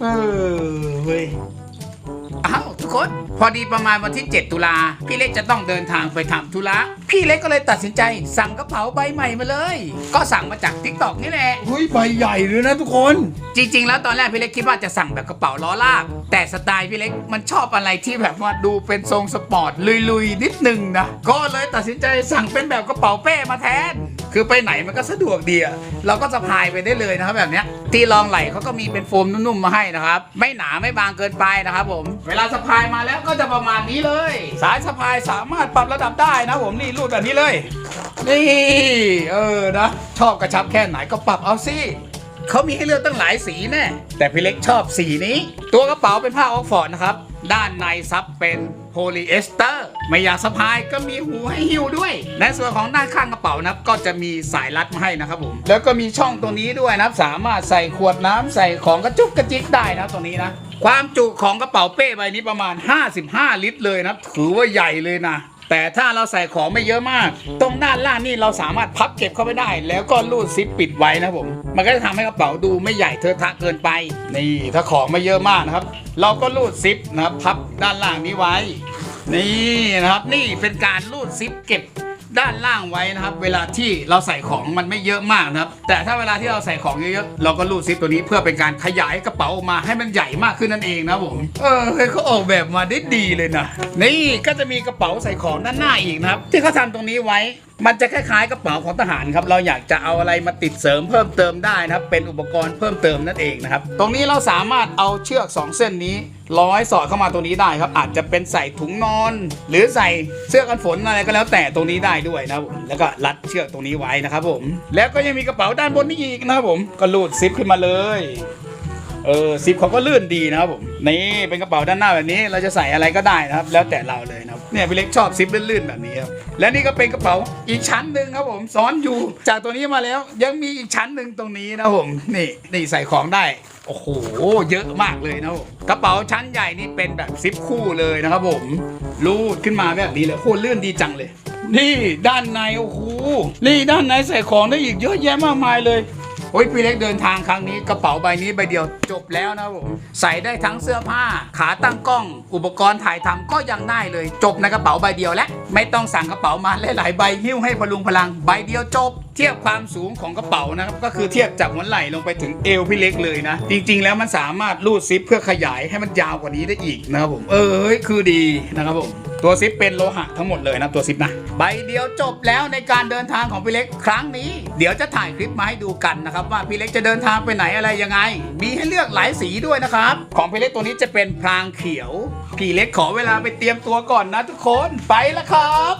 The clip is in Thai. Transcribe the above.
เออเว้ย อ้าวทุกคนพอดีประมาณวันที่ 7 ตุลาพี่เล็กจะต้องเดินทางไปทำธุระพี่เล็กก็เลยตัดสินใจสั่งกระเป๋าใบใหม่มาเลย ก็สั่งมาจากทิกตอกนี่แหละ เฮ้ยใบใหญ่เลยนะทุกคน จริง ๆ แล้วตอนแรกพี่เล็กคิดว่าจะสั่งแบบกระเป๋าล้อลาก แต่สไตล์พี่เล็กมันชอบอะไรที่แบบว่าดูเป็นทรงสปอร์ตลุยๆนิดนึงนะก็เลยตัดสินใจสั่งเป็นแบบกระเป๋าเป้มาแทน คือไปไหนมันก็สะดวกดีอะเราก็สะพายไปได้เลยนะครับแบบเนี้ยที่รองไหล่เขาก็มีเป็นโฟมนุ่มๆมาให้นะครับ ไม่หนาไม่บางเกินไปนะครับผม เวลาสะพายมาแล้วก็จะประมาณนี้เลย สายสะพายสามารถปรับระดับได้นะผมนี่รูดแบบนี้เลย นี่เออนะชอบกระชับแค่ไหนก็ปรับเอาสิเขามีให้เลือกตั้งหลายสีแน่แต่พี่เล็กชอบสีนี้ ตัวกระเป๋าเป็นผ้าออกฟอร์ดนะครับ ด้านในซับเป็น โพลีเอสเตอร์ ไม่อยากสะพายก็มีหูให้หิ้วด้วย ในส่วนของด้านข้างกระเป๋านะครับก็จะมีสายรัดมาให้นะครับผม แล้วก็มีช่องตัวนี้ด้วยนะครับ สามารถใส่ขวดน้ำใส่ของกระจุกกระจิกได้นะตรงนี้นะ ความจุของกระเป๋าเป้ใบนี้ประมาณ 55 ลิตรเลยนะถือว่าใหญ่เลยนะแต่ถ้าเราใส่ของไม่เยอะมาก ตรงด้านล่างนี่เราสามารถพับเก็บเข้าไปได้ แล้วก็รูดซิปปิดไว้นะผม มันก็จะทำให้กระเป๋าดูไม่ใหญ่เทอะทะเกินไป นี่ถ้าของไม่เยอะมากนะครับ เราก็รูดซิปนะครับพับด้านล่างนี้ไว้ นี่นะครับนี่เป็นการรูดซิปเก็บด้านล่างไว้นะครับ เวลาที่เราใส่ของมันไม่เยอะมากนะครับ แต่ถ้าเวลาที่เราใส่ของเยอะๆเราก็รูดซิปตัวนี้เพื่อเป็นการขยายกระเป๋าออกมาให้มันใหญ่มากขึ้นนั่นเองนะผมเออเขาออกแบบมาได้ดีเลยนะนี่ก็จะมีกระเป๋าใส่ของด้านหน้าอีกนะครับ ที่เขาทำตรงนี้ไว้ มันจะคล้ายๆกระเป๋าของทหารครับ เราอยากจะเอาอะไรมาติดเสริมเพิ่มเติมได้นะครับ เป็นอุปกรณ์เพิ่มเติมนั่นเองนะครับ ตรงนี้เราสามารถเอาเชือก 2 เส้นนี้ร้อยสอดเข้ามาตรงนี้ได้ครับ อาจจะเป็นใส่ถุงนอน หรือใส่เสื้อกันฝนอะไรก็แล้วแต่ตรงนี้ได้ด้วยนะครับผมแล้วก็รัดเชือกตรงนี้ไว้นะครับผม แล้วก็ยังมีกระเป๋าด้านบนนี้อีกนะครับผมก็รูดซิปขึ้นมาเลย เออซิปเขาก็ลื่นดีนะครับผมนี่เป็นกระเป๋าด้านหน้าแบบนี้ เราจะใส่อะไรก็ได้นะครับ แล้วแต่เราเลยนะครับเนี่ยพี่เล็กชอบซิปลื่นๆแบบนี้ครับและนี่ก็เป็นกระเป๋าอีกชั้นหนึ่งครับผมซ้อนอยู่ จากตัวนี้มาแล้วยังมีอีกชั้นหนึ่งตรงนี้นะครับผมนี่นี่ใส่ของได้โอ้โห เยอะมากเลยนะครับผมกระเป๋าชั้นใหญ่นี่เป็นแบบซิปคู่เลยนะครับผมรูดขึ้นมาแบบนี้เลยโคตรลื่นดีจังเลย นี่ด้านในโอ้โหนี่ด้านในใส่ของได้อีกเยอะแยะมากมายเลย โอ้ยพี่เล็กเดินทางครั้งนี้กระเป๋าใบนี้ใบเดียวจบแล้วนะผมใส่ได้ทั้งเสื้อผ้า ขาตั้งกล้อง อุปกรณ์ถ่ายทำก็ยังได้เลย จบในกระเป๋าใบเดียวและ ไม่ต้องสั่งกระเป๋ามาหลายๆใบหิ้วให้พลุงพลังใบเดียวจบ เทียบความสูงของกระเป๋านะครับก็คือเทียบจากหัวไหล่ลงไปถึงเอวพี่เล็กเลยนะ จริงๆ แล้วมันสามารถรูดซิปเพื่อขยายให้มันยาวกว่านี้ได้อีกนะครับผมเออคือดีนะครับผม ตัวซิปเป็นโลหะทั้งหมดเลยนะตัวซิปนะใบเดียวจบแล้วในการเดินทางของพี่เล็กครั้งนี้ เดี๋ยวจะถ่ายคลิปมาให้ดูกันนะครับว่าพี่เล็กจะเดินทางไปไหนอะไรยังไง มีให้เลือกหลายสีด้วยนะครับ ของพี่เล็กตัวนี้จะเป็นพรางเขียว พี่เล็กขอเวลาไปเตรียมตัวก่อนนะทุกคนไปแล้วครับ